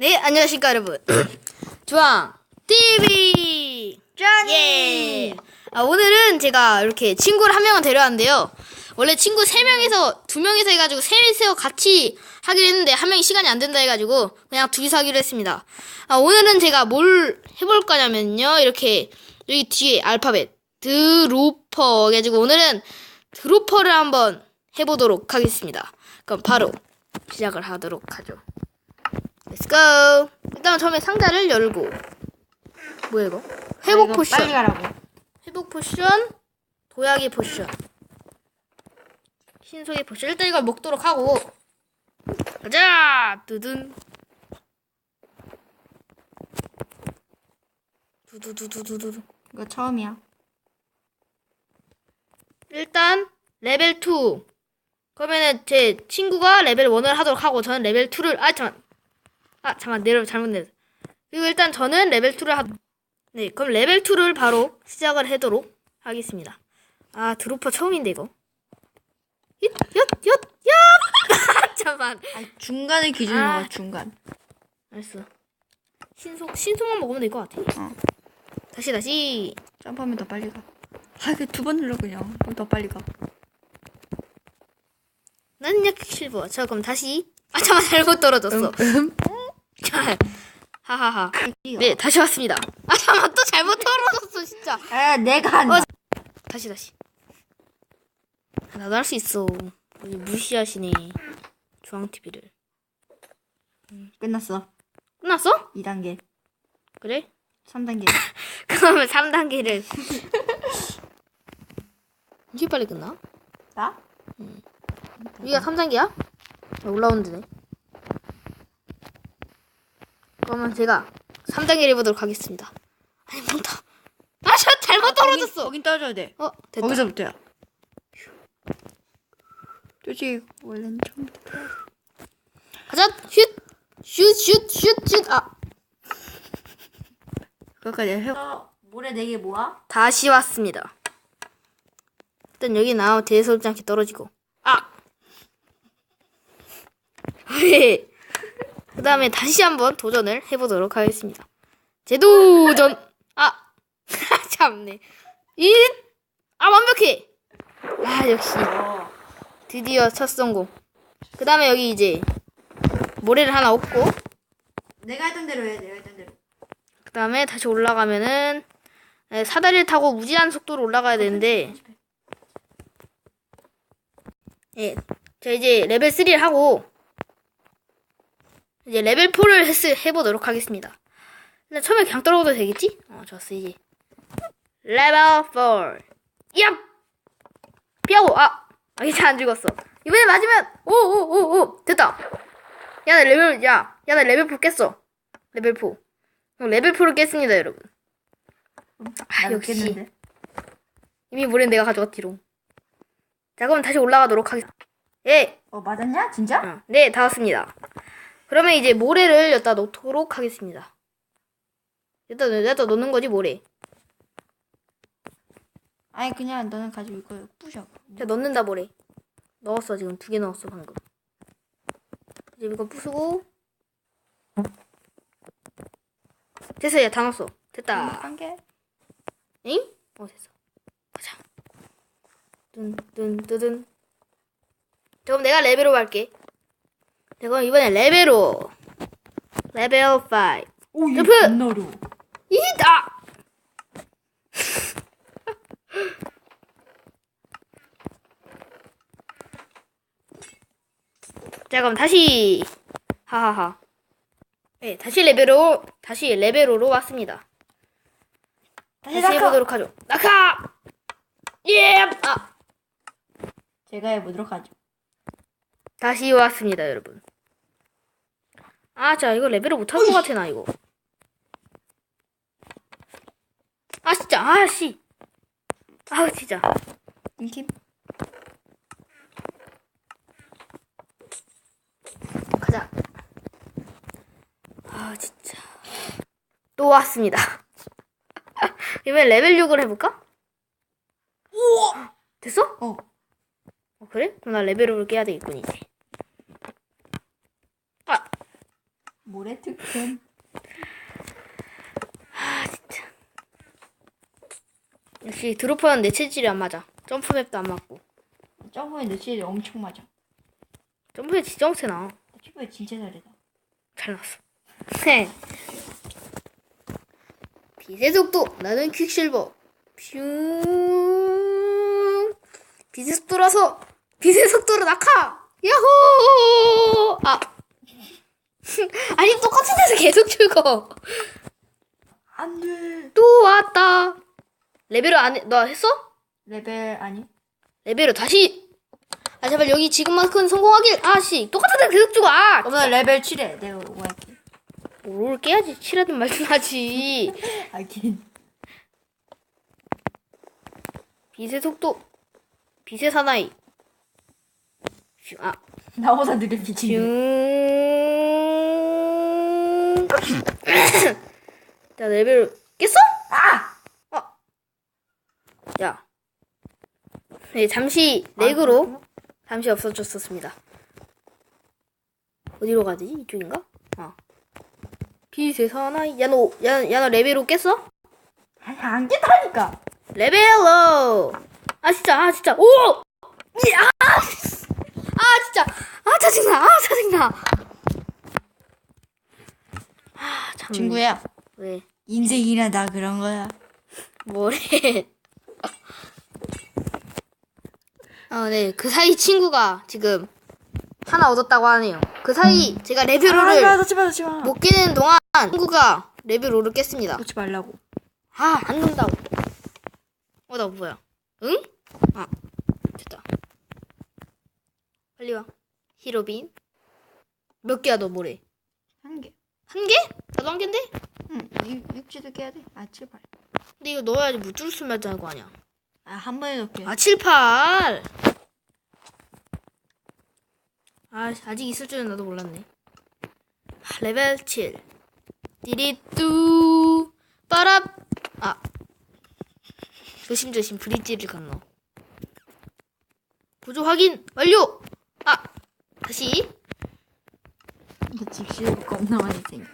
네, 안녕하십니까, 여러분. 주황 TV! 짠! 예! 아, 오늘은 제가 이렇게 친구를 한 명을 데려왔는데요. 원래 친구 세명이서두명이서 해가지고 셋이서 같이 하기로 했는데 한 명이 시간이 안 된다 해가지고 그냥 둘이서 하기로 했습니다. 아, 오늘은 제가 뭘 해볼 거냐면요. 이렇게 여기 뒤에 알파벳 드로퍼 해가지고 오늘은 드로퍼를 한번 해보도록 하겠습니다. 그럼 바로 시작을 하도록 하죠. Let's go. 일단 처음에 상자를 열고 뭐야 이거? 회복 이거 포션. 빨리 가라고. 회복 포션, 도약의 포션, 신속의 포션. 일단 이걸 먹도록 하고 가자. 두둔. 두두두두두두. 이거 처음이야. 일단 레벨 2. 그러면은 제 친구가 레벨 1을 하도록 하고 저는 레벨 2를 아 잠깐. 아 잠깐 내려 잘못 내려. 그리고 일단 저는 레벨 2를 하 네, 그럼 레벨 2를 바로 시작을 하도록 하겠습니다. 아, 드로퍼 처음인데 이거. 얏, 얏, 얏, 얏! 잠깐만. 아, 중간을 기준으로 아. 가, 중간. 알았어. 신속, 신속만 먹으면 될 것 같아. 어. 다시, 다시. 점프하면 더 빨리 가. 아, 이거 두번 눌러, 그냥. 그럼 더 빨리 가. 나는 약 실버. 자, 그럼 다시. 아, 잠깐 잘못 떨어졌어. 음, 자, 하하하. 네, 다시 왔습니다. 아, 잠깐 또 잘못 떨어졌어, 진짜. 아, 내가 한다. 어, 다시, 다시. 아, 나도 할 수 있어. 무시하시네. 주황TV를. 끝났어. 끝났어? 2단계. 그래? 3단계. 그러면 3단계를. 이게 빨리 끝나? 나? 여기가 3단계야? 올라오는 데네. 그러면 제가 3단계를 해보도록 하겠습니다. 아니, 뭔다. 아, 저 잘못 떨어졌어. 거긴 떨어져야 돼. 어, 됐다. 거기서부터야. 솔직히, 원래는 처음부터. 가자, 슛! 슛, 슛, 슛, 슛. 아, 그거까지 해. 모래 4개 모아? 다시 왔습니다. 일단 여기 나와 대수롭지 않게 떨어지고. 아! 그 다음에 다시 한번 도전을 해보도록 하겠습니다. 재도전! 아! 참네. 이! 아, 완벽해! 아, 역시. 드디어 첫 성공. 그 다음에 여기 이제 모래를 하나 얻고, 내가 했던 대로 해, 내가 했던 대로. 그 다음에 다시 올라가면은 네, 사다리를 타고 무지한 속도로 올라가야 되는데 예, 저 이제 레벨 3를 하고 이제 레벨 4를 했, 해보도록 하겠습니다. 근데 처음에 그냥 떨어져도 되겠지? 어, 좋았어 이제 레벨 4 얍! 피하고 아! 아 이제 안 죽었어 이번에 맞으면 오 오 오 오 됐다 야 나 레벨 야 야 나 레벨 4 깼어 레벨 4 그럼 레벨 4를 깼습니다, 여러분. 아, 역시. 깼는데. 이미 모래는 내가 가져갔지롱. 자, 그럼 다시 올라가도록 하겠습니다. 예, 어, 맞았냐? 진짜? 어, 네, 다 왔습니다. 그러면 이제 모래를 여기다 놓도록 하겠습니다. 여기다, 여기다 놓는 거지, 모래. 아니, 그냥 너는 가지고 이거 부셔. 자, 넣는다, 모래. 넣었어, 지금. 두 개 넣었어, 방금. 이제 이거 부수고. 됐어, 야, 다 넣었어. 됐다. 한 개? 응? 어 됐어. 가자. 뚠뚠뚠뚠. 자, 그럼 내가 레벨 5 할게. 자, 그럼 이번에 레벨 5. 레벨 5. 오, 점프! 겁나 어려워. 이다! 자, 그럼 다시. 하하하. 네, 다시 레벨 5, 다시 레벨 5로 왔습니다. 다시 낙하! 해보도록 하죠. 낙하! 예! 아! 제가 해보도록 하죠. 다시 왔습니다, 여러분. 아, 자, 이거 레벨을 못할 것 같아, 나, 이거. 아, 진짜, 아, 씨. 아, 진짜. 1팀? 가자. 아, 진짜. 또 왔습니다. 이번엔 레벨 6을 해볼까? 우와! 됐어? 어. 어, 그래? 그럼 나 레벨 5를 깨야 되겠군, 이제. 아, 모래 특근. 역시 드로퍼는 내 체질이 안 맞아. 점프맵도 안 맞고. 점프에 내 실이 엄청 맞아. 점프맵 진짜 엄청나. 피부에 진짜 잘해다. 잘 나왔어. 네. 빛의 속도 나는 퀵실버. 퓨. 빛의 속도라서 빛의 속도로 낙하. 야호! 아. 아니 똑같은 데서 계속 죽어. 안 돼. 또 왔다. 레벨을 안 해. 너 했어? 레벨 아니? 레벨을 다시. 아 제발 여기 지금만큼 성공하길. 아씨 똑같은 데 계속 죽어. 아. 오늘 레벨 7에 내가 오고 할게. 뭘 깨야지. 칠하든 말든 하지. 알긴. 빛의 속도. 빛의 사나이. 슈, 아. 나보다 미친. 슝. 자, 레벨 깼어? 아! 어. 야. 네, 잠시 렉으로 잠시 없어졌었습니다. 어디로 가지? 이쪽인가? 아. 빛의 사나이. 야, 너, 야, 야, 너 레벨 5 깼어? 아니, 안 깼다니까. 레벨로. 아, 진짜, 아, 진짜. 오! 이, 아! 아, 진짜. 아, 짜증나. 아, 짜증나. 아, 참. 친구야, 왜? 인생이라 다 그런 거야. 뭐래? 아, 네. 그 사이 친구가 지금 하나 얻었다고 하네요. 그 사이 제가 레벨 아, 5를 놓지 마, 놓지 마. 못 깨는 동안 친구가 레벨 5를 깼습니다. 놓지 말라고. 아, 안 된다고. 어, 나 뭐야? 응? 아. 빨리 와. 히로빈. 몇 개야, 너 뭐래? 한 개. 한 개? 나도 한 개인데? 응, 육, 육지도 깨야 돼. 아, 7, 8. 근데 이거 넣어야지 물줄 수 말자는 거 아니야. 아, 한 번에 넣게. 아, 7, 8. 아, 아직 있을 줄은 나도 몰랐네. 아, 레벨 7. 디리뚜, 빠랍. 아. 조심조심 브릿지를 건너. 구조 확인 완료! 아! 다시. 나 집시를 겁나 많이 생겨.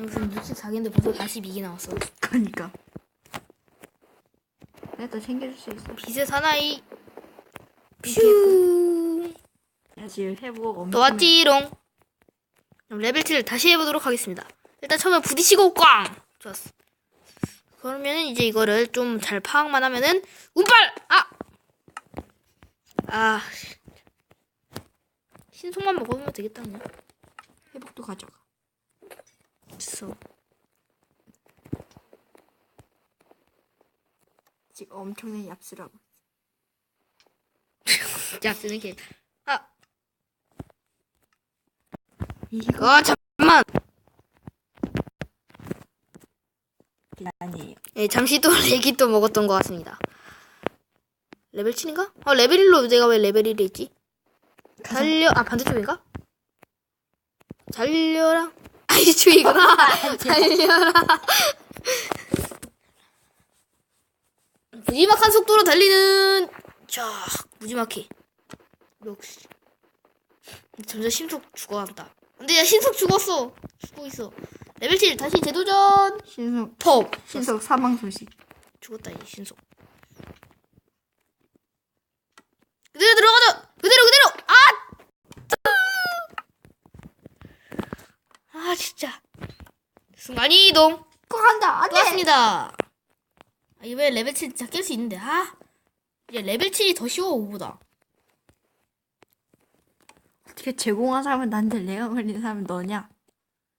무슨 64개인데 벌써 42개 나왔어. 그러니까. 내가 또 챙겨줄 수 있어. 빛의 사나이. 퓨. 나 지금 회복 엄청. 또 왔지롱. 그럼 레벨 7을 다시 해보도록 하겠습니다. 일단 처음에 부딪히고 꽝! 좋았어. 그러면 이제 이거를 좀 잘 파악만 하면은 운빨! 아! 아. 씨. 신속만 먹으면 되겠다 그냥. 회복도 가져가. 됐어. 지금 엄청난 얍스라고. 자, 쓰는 게. 아, 이거 아 잠깐만. 아니에요. 예, 잠시 또 렉이 또 먹었던 것 같습니다. 레벨 7인가? 아, 레벨 1로 내가 왜 레벨 1에 있지? 달려, 아, 반대쪽인가? 달려라. 아, 이쪽이구나. 달려라. 무지막한 속도로 달리는, 쫙, 무지막해. 역시. 점점 신속 죽어간다. 근데 야, 신속 죽었어. 죽고 있어. 레벨 7, 다시 재도전. 신속 퍽. 신속 사망 소식. 죽었다 이 신속 그대로 들어가자 그대로 그대로 아! 아 진짜 순간 이동 꼭 한다. 안 좋았습니다 아, 이번에 레벨 7 진짜 깰 수 있는데 아 이제 레벨 7이 더 쉬워 5보다 어떻게 제공한 사람은 난데 레어 걸린 사람은 너냐?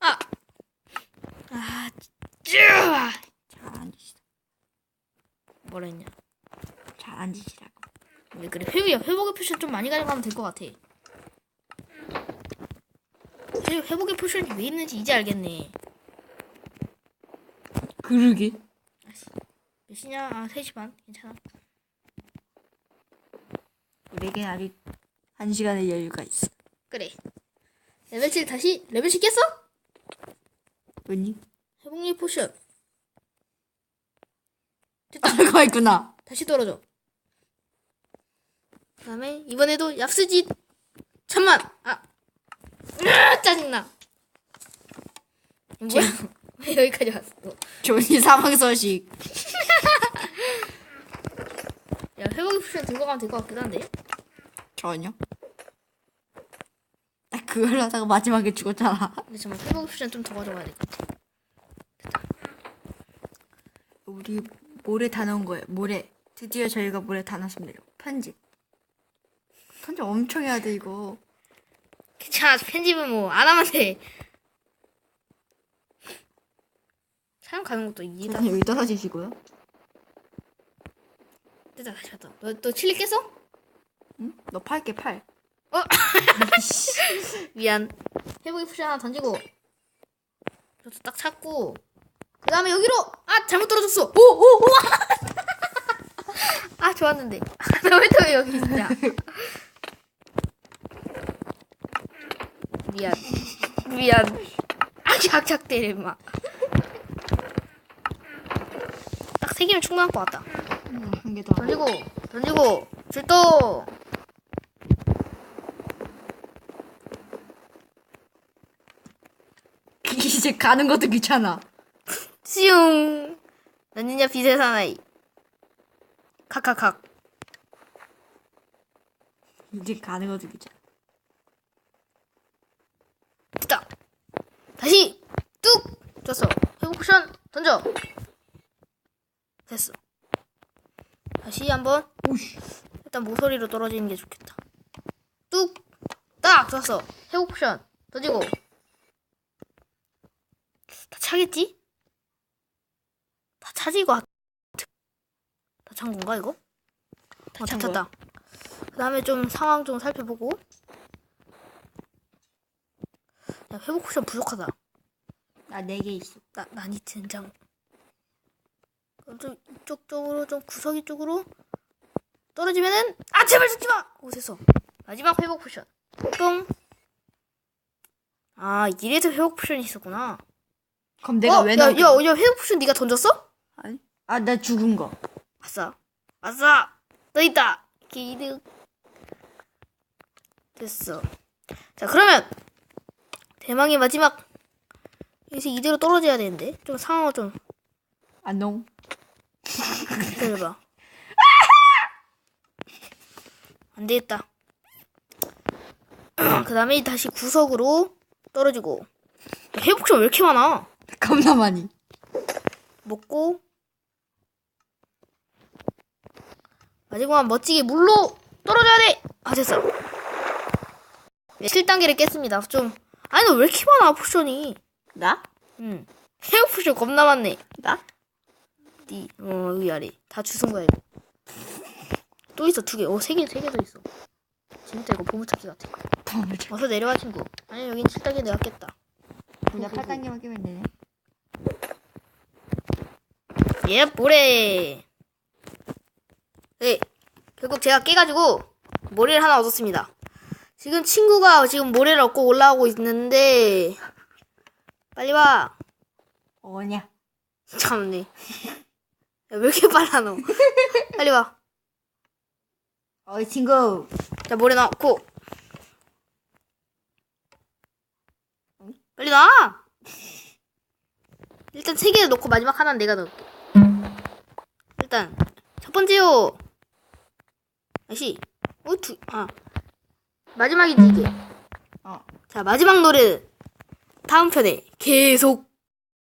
아! 아 진짜 잘 앉으시다. 뭐라 했냐 잘 앉으시라고. 왜 그래 회복, 회복의 포션 좀 많이 가져가면 될 것 같아 회- 회복의 포션이 왜 있는지 이제 알겠네 그러게. 몇 시냐? 아, 3시 반. 괜찮아. 우리에겐 아직 한 시간의 여유가 있어. 그래. 레벨 7 다시 레벨 10 깼어? 뭐니? 회복력 포션. 알고 있구나. 다시 떨어져. 그다음에 이번에도 얍스짓. 짜증나. 뭐야? 왜 여기까지 왔어? 조니 사망 소식. 야 회복의 푸션 들고 가면 될 것 같기도 한데. 전혀. 나 그걸 하다가 마지막에 죽었잖아. 근데 정말 회복의 푸션 좀 더 가져가야 될 것 같아. 우리 모레 다 넣은 거예요. 모레. 드디어 저희가 모레 다 넣었습니다. 편집. 편집 엄청 해야 돼 이거. 괜찮아 편집은 뭐 안 하면 돼. 촬영 가는 것도 이다. 여기 떨어지시고요. 됐다 다시 갔다. 너너 칠리 깼어? 응? 너 팔게 팔. 어? 미안. 회복의 푸션 하나 던지고. 저도 딱 찾고. 그 다음에 여기로! 아! 잘못 떨어졌어! 오! 오! 오! 아, 좋았는데. 나 왜 또 여기 있냐? 미안. 미안. 아, 착착 때려, 임마. 딱세 개면 충분할 것 같다. 한개 더. 던지고, 던지고, 출동! 이제 가는 것도 귀찮아. 슝! 너는야 빛의 사나이. 카카카. 이제 가는 것도 귀찮아. 됐다. 다시 뚝! 줬어. 회복 쿠션 던져. 됐어. 다시 한번. 오씨. 일단 모서리로 떨어지는 게 좋겠다. 뚝! 딱! 줬어. 회복 쿠션 던지고. 다 차겠지? 다 차지 이거. 다찬 건가 이거? 다찬 찼다. 그 다음에 좀 상황 좀 살펴보고. 야, 회복 쿠션 부족하다. 나 네 개 있어. 나, 난이 된장. 그럼 좀 이쪽 쪽으로, 좀 구석이 쪽으로 떨어지면은, 아, 제발 죽지 마! 오, 됐어. 마지막 회복 포션. 뿅. 아, 이래서 회복 포션이 있었구나. 그럼 내가 어, 왜 야, 나? 야, 야, 회복 포션 네가 던졌어? 아니. 아, 나 죽은 거. 아싸. 아싸! 너 있다! 기득. 됐어. 자, 그러면, 대망의 마지막. 여기서 이대로 떨어져야 되는데. 좀 상황을 좀 안녕. 기다려봐. 안 되겠다. 그 다음에 다시 구석으로 떨어지고. 야, 회복점 왜 이렇게 많아? 겁나 많이. 먹고. 마지막 멋지게 물로 떨어져야 돼! 아, 됐어. 네, 7단계를 깼습니다. 좀. 아니, 너 왜 이렇게 많아, 포션이? 나? 응. 포션 겁나 많네. 나? 니, 어, 여기 아래. 다 주운 거야, 이거. 또 있어, 두 개. 어, 세 개, 세 개 더 있어. 재밌다, 이거 보물찾기 같아. 덤을 쳐. 어서 내려와, 친구. 아니, 여긴 7단계 내가 깼다. 그냥 8단계만 끼면 되네. 예, 모래. 네. 결국 제가 깨가지고, 모래를 하나 얻었습니다. 지금 친구가 지금 모래를 얻고 올라오고 있는데, 빨리 와. 어냐? 참네. 야, 왜 이렇게 빨라, 너. 빨리 와. 어이 친구. 자, 모래 넣고. 빨리 나와! 일단 세개 넣고 마지막 하나는 내가 넣을게. 일단, 첫 번째요. 아시, 어, 두, 아. 마지막이지, 이게. 어. 자, 마지막 노래. 다음 편에 계속